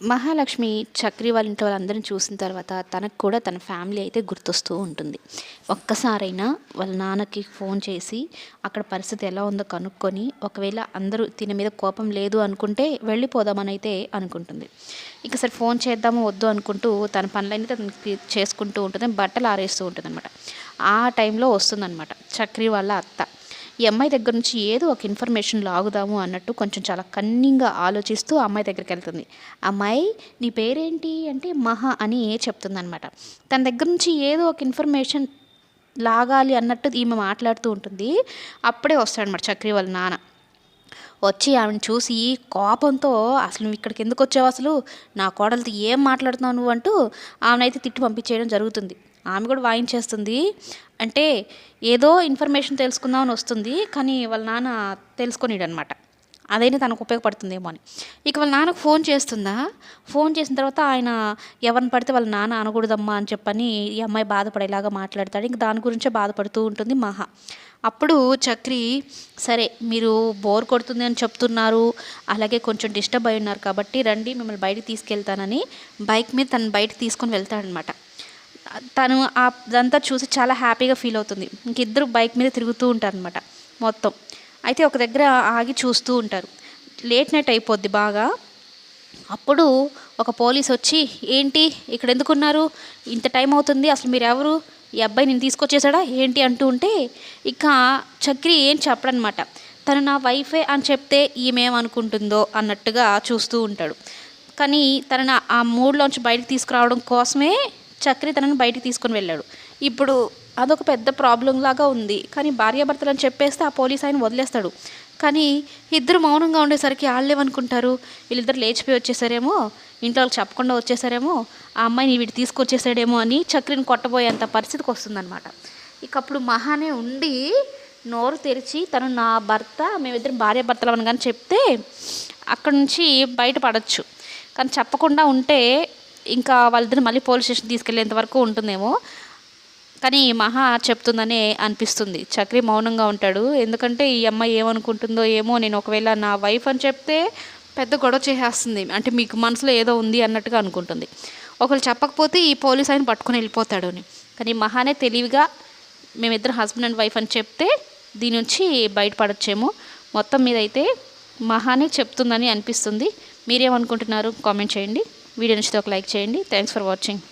మహాలక్ష్మి చక్రి వాళ్ళ ఇంట్లో వాళ్ళందరిని చూసిన తర్వాత తనకు కూడా తన ఫ్యామిలీ అయితే గుర్తొస్తూ ఉంటుంది. ఒక్కసారైనా వాళ్ళ నాన్నకి ఫోన్ చేసి అక్కడ పరిస్థితి ఎలా ఉందో కనుక్కొని ఒకవేళ అందరూ దీని మీద కోపం లేదు అనుకుంటే వెళ్ళిపోదామని అయితే అనుకుంటుంది. ఇక సరే ఫోన్ చేద్దాము వద్దు అనుకుంటూ తన పనులన్నీ తనకి చేసుకుంటూ ఉంటుంది బట్టలు ఆరేస్తూ ఉంటుంది అనమాట ఆ టైంలో వస్తుందన్నమాట చక్రి వాళ్ళ అత్త. ఈ అమ్మాయి దగ్గర నుంచి ఏదో ఒక ఇన్ఫర్మేషన్ లాగుదాము అన్నట్టు కొంచెం చాలా కన్నింగ్గా ఆలోచిస్తూ అమ్మాయి దగ్గరికి వెళ్తుంది. అమ్మాయి నీ పేరేంటి? అంటే మహా అని చెప్తుందనమాట తన దగ్గర నుంచి ఏదో ఒక ఇన్ఫర్మేషన్ లాగాలి అన్నట్టు ఈమె మాట్లాడుతూ ఉంటుంది. అప్పుడే వస్తాడనమాట చక్రి వాళ్ళ నాన్న. వచ్చి ఆమెను చూసి కోపంతో అసలు నువ్వు ఇక్కడికి ఎందుకు వచ్చావు అసలు? నా కోడలతో ఏం మాట్లాడుతున్నావు నువ్వు? అంటూ ఆమెనైతే తిట్టి పంపించేయడం జరుగుతుంది. ఆమె కూడా వాయించేస్తుంది. అంటే ఏదో ఇన్ఫర్మేషన్ తెలుసుకుందామని వస్తుంది కానీ వాళ్ళ నాన్న తెలుసుకొనిడు అనమాట అదైనా తనకు ఉపయోగపడుతుందేమో అని. ఇక వాళ్ళ నాన్నకు ఫోన్ చేస్తుందా? ఫోన్ చేసిన తర్వాత ఆయన ఎవరిని పడితే వాళ్ళ నాన్న అనకూడదమ్మా అని చెప్పని ఈ అమ్మాయి బాధపడేలాగా మాట్లాడతాడు. ఇంక దాని గురించే బాధపడుతూ ఉంటుంది మహా. అప్పుడు చక్రి సరే మీరు బోర్ కొడుతుంది అని చెప్తున్నారు అలాగే కొంచెం డిస్టర్బ్ అయి ఉన్నారు కాబట్టి రండి మిమ్మల్ని బయటికి తీసుకెళ్తానని బైక్ మీద తను బయటకు తీసుకొని వెళ్తాడనమాట తను అదంతా చూసి చాలా హ్యాపీగా ఫీల్ అవుతుంది. ఇంక ఇద్దరు బైక్ మీద తిరుగుతూ ఉంటారు అనమాట మొత్తం. అయితే ఒక దగ్గర ఆగి చూస్తూ ఉంటారు. లేట్ నైట్ అయిపోద్ది బాగా. అప్పుడు ఒక పోలీస్ వచ్చి ఏంటి? ఇక్కడ ఎందుకున్నారు? ఇంత టైం అవుతుంది. అసలు మీరు ఎవరు ఈ అబ్బాయి నేను తీసుకొచ్చేసాడా ఏంటి? అంటూ ఉంటే ఇక చక్రి ఏం చెప్పడనమాట తను నా వైఫే అని చెప్తే ఈమెమనుకుంటుందో? అన్నట్టుగా చూస్తూ ఉంటాడు. కానీ తనని ఆ మూడ్లోంచి బయటకు తీసుకురావడం కోసమే చక్రి తనని బయటికి తీసుకొని వెళ్ళాడు. ఇప్పుడు అదొక పెద్ద ప్రాబ్లం లాగా ఉంది. కానీ భార్యాభర్తలను చెప్పేస్తే ఆ పోలీస్ ఆయన వదిలేస్తాడు. కానీ ఇద్దరు మౌనంగా ఉండేసరికి వాళ్ళేమనుకుంటారు వీళ్ళిద్దరు లేచిపోయి వచ్చేసారేమో? ఇంట్లో వాళ్ళకి చెప్పకుండా వచ్చేసారేమో? ఆ అమ్మాయిని వీడు తీసుకొచ్చేసాడేమో అని చక్రిని కొట్టబోయేంత పరిస్థితికి వస్తుందన్నమాట. ఇక అప్పుడు మహానే ఉండి నోరు తెరిచి తను నా భర్త మేమిద్దరం భార్య భర్తలు అని కానీ చెప్తే అక్కడ నుంచి బయటపడచ్చు. కానీ చెప్పకుండా ఉంటే ఇంకా వాళ్ళిద్దరు మళ్ళీ పోలీస్ స్టేషన్ తీసుకెళ్ళేంత వరకు ఉంటుందేమో. కానీ మహా చెప్తుందనే అనిపిస్తుంది. చక్రి మౌనంగా ఉంటాడు. ఎందుకంటే ఈ అమ్మాయి ఏమనుకుంటుందో ఏమో నేను ఒకవేళ నా వైఫ్ అని చెప్తే పెద్ద గొడవ చేసేస్తుంది. అంటే మీకు మనసులో ఏదో ఉంది అన్నట్టుగా అనుకుంటుంది. ఒకరు చెప్పకపోతే ఈ పోలీస్ ఆయన పట్టుకుని వెళ్ళిపోతాడు అని. కానీ మహానే తెలివిగా మేమిద్దరు హస్బెండ్ అండ్ వైఫ్ అని చెప్తే దీని నుంచి బయటపడచ్చేమో. మొత్తం మీద అయితే మహానే చెప్తుందని అనిపిస్తుంది. మీరేమనుకుంటున్నారు? కామెంట్ చేయండి. వీడియో నచ్చితే ఒక లైక్ చేయండి. Thanks for watching